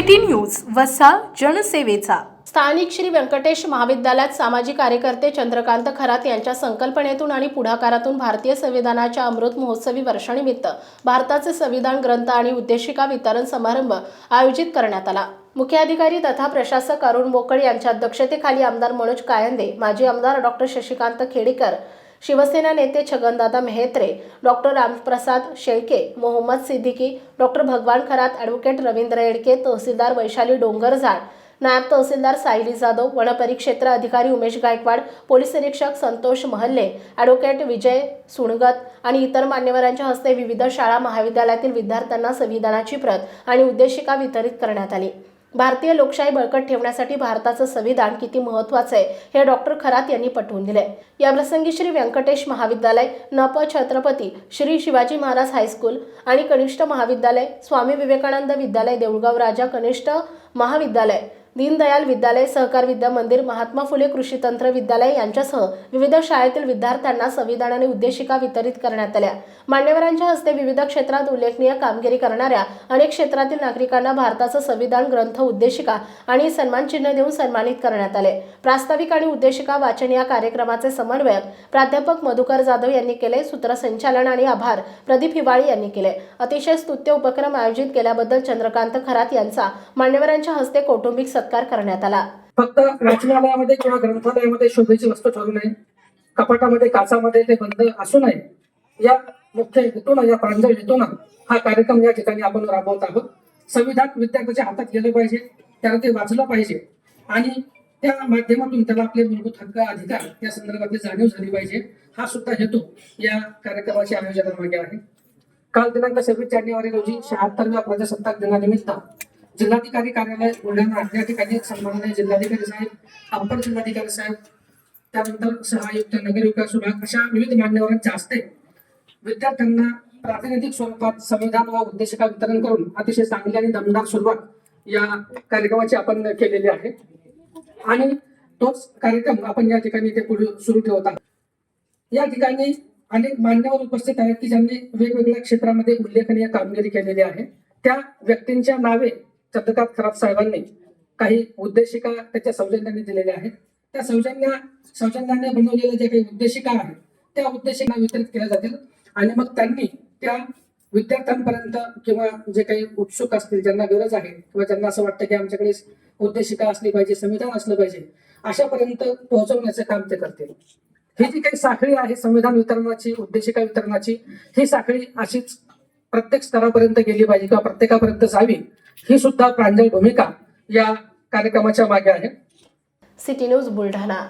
City news वसा जनसेवेचा. स्थानिक श्री व्यंकटेश महाविद्यालयात सामाजिक कार्यकर्ते चंद्रकांत खरात यांच्या संकल्पनेतून आणि पुढाकारातून भारतीय संविधानाच्या अमृत महोत्सवी वर्षानिमित्त भारताचे संविधान ग्रंथ आणि उद्देशिका वितरण समारंभ आयोजित करण्यात आला. मुख्य अधिकारी तथा प्रशासक अरुण मोकळ यांच्या अध्यक्षतेखाली आमदार मनोज कायंदे माजी आमदार डॉक्टर शशिकांत खेडेकर शिवसेना नेते Chhagandada Mehatre doctor Ramprasad Shelke Mohammad Siddiqui doctor Bhagwan Kharat advocate Ravindra Yedke तहसीलदार वैशाली डोंगरझाड नायब तहसीलदार सायली जाधव वनपरिक्षेत्र अधिकारी उमेश गायकवाड पोलीस निरीक्षक संतोष महल्ले ॲडव्होकेट विजय सुणगत आणि इतर मान्यवरांच्या हस्ते विविध शाळा महाविद्यालयातील विद्यार्थ्यांना संविधानाची प्रत आणि उद्देशिका वितरित करण्यात आली. भारतीय लोकशाही बळकट ठेवण्यासाठी भारताचं संविधान किती महत्वाचं आहे हे डॉक्टर खरात यांनी पटवून दिले या प्रसंगी श्री व्यंकटेश महाविद्यालय नप छत्रपती श्री शिवाजी महाराज हायस्कूल आणि कनिष्ठ महाविद्यालय स्वामी विवेकानंद विद्यालय देऊळगाव राजा कनिष्ठ महाविद्यालय. दीनदयाल विद्यालय सहकार विद्या मंदिर महात्मा फुले कृषी तंत्र विद्यालय यांच्यासह विविध शाळेतील विद्यार्थ्यांना संविधान आणि उद्देशिका वितरित करण्यात आल्या. मान्यवरांच्या हस्ते विविध क्षेत्रात उल्लेखनीय कामगिरी करणाऱ्या अनेक क्षेत्रातील नागरिकांना भारताचं संविधान ग्रंथ उद्देशिका आणि सन्मान चिन्ह देऊन सन्मानित करण्यात आले. प्रास्ताविक आणि उद्देशिका वाचन या कार्यक्रमाचे समन्वयक प्राध्यापक मधुकर जाधव यांनी केले. सूत्रसंचालन आणि आभार प्रदीप हिवाळी यांनी केले. अतिशय स्तुत्य उपक्रम आयोजित केल्याबद्दल चंद्रकांत खरात यांचा मान्यवरांच्या हस्ते कौटुंबिक सत्कार करण्यात आला. फक्त वाचनालयामध्ये किंवा ग्रंथालयामध्ये शोभेची वस्तू ठरू नये कपाटामध्ये काचामध्ये ते बंद असू नये. या मुख्य हेतून या प्रांजळ हेतून हा कार्यक्रम या ठिकाणी आपण राबवत आहोत. संविधान विद्यार्थ्याच्या हातात गेलं पाहिजे त्याला ते वाचलं पाहिजे आणि त्या माध्यमातून त्याला आपले मूलभूत हक्क अधिकार या संदर्भातली जाणीव झाली पाहिजे. हा सुद्धा हेतू या कार्यक्रमाच्या आयोजनामागे आहे. काल दिनांक सव्वीस जानेवारी रोजी शहात्तरव्या प्रजासत्ताक दिनानिमित्त जिल्हाधिकारी कार्यालय बुलढाणा या ठिकाणी सन्माननीय जिल्हाधिकारी साहेब अप्पर जिल्हाधिकारी साहेब त्यानंतर सहायुक्त नगर विकास विभाग अशा विविध मान्यवरांच्या हस्ते विद्यार्थ्यांना प्रातिनिधिक स्वरूपात संविधान व उद्देशिका वितरण करून अतिशय चांगली आणि दमदार सुरुवात या कार्यक्रमाची आपण केलेली आहे. आणि तोच कार्यक्रम आपण या ठिकाणी ते पुढे सुरू ठेवत आहोत. या ठिकाणी अनेक मान्यवर उपस्थित आहेत की ज्यांनी वेगवेगळ्या क्षेत्रामध्ये उल्लेखनीय कामगिरी केलेली आहे. त्या व्यक्तींच्या नावे चंद्रकांत खरात साहेबांनी काही उद्देशिका त्याच्या सौजन्याने दिलेल्या आहेत. त्या सौजन्या सौजन्याने बनवलेल्या ज्या काही उद्देशिका आहेत त्या उद्देशिका वितरित केल्या जातील. आणि मग त्यांनी त्या विद्यार्थ्यांपर्यंत किंवा जे काही उत्सुक असतील ज्यांना गरज आहे किंवा ज्यांना असं वाटतं की आमच्याकडे उद्देशिका असली पाहिजे संविधान असलं पाहिजे अशापर्यंत पोहोचवण्याचं काम ते करतील. ही जी काही साखळी आहे संविधान वितरणाची उद्देशिका वितरणाची ही साखळी अशीच प्रत्येक स्तरापर्यंत गेली पाहिजे किंवा प्रत्येकापर्यंत जावी ही सुद्धा प्रांजळ भूमिका या कार्यक्रमाच्या मागे आहे. City news Buldhana.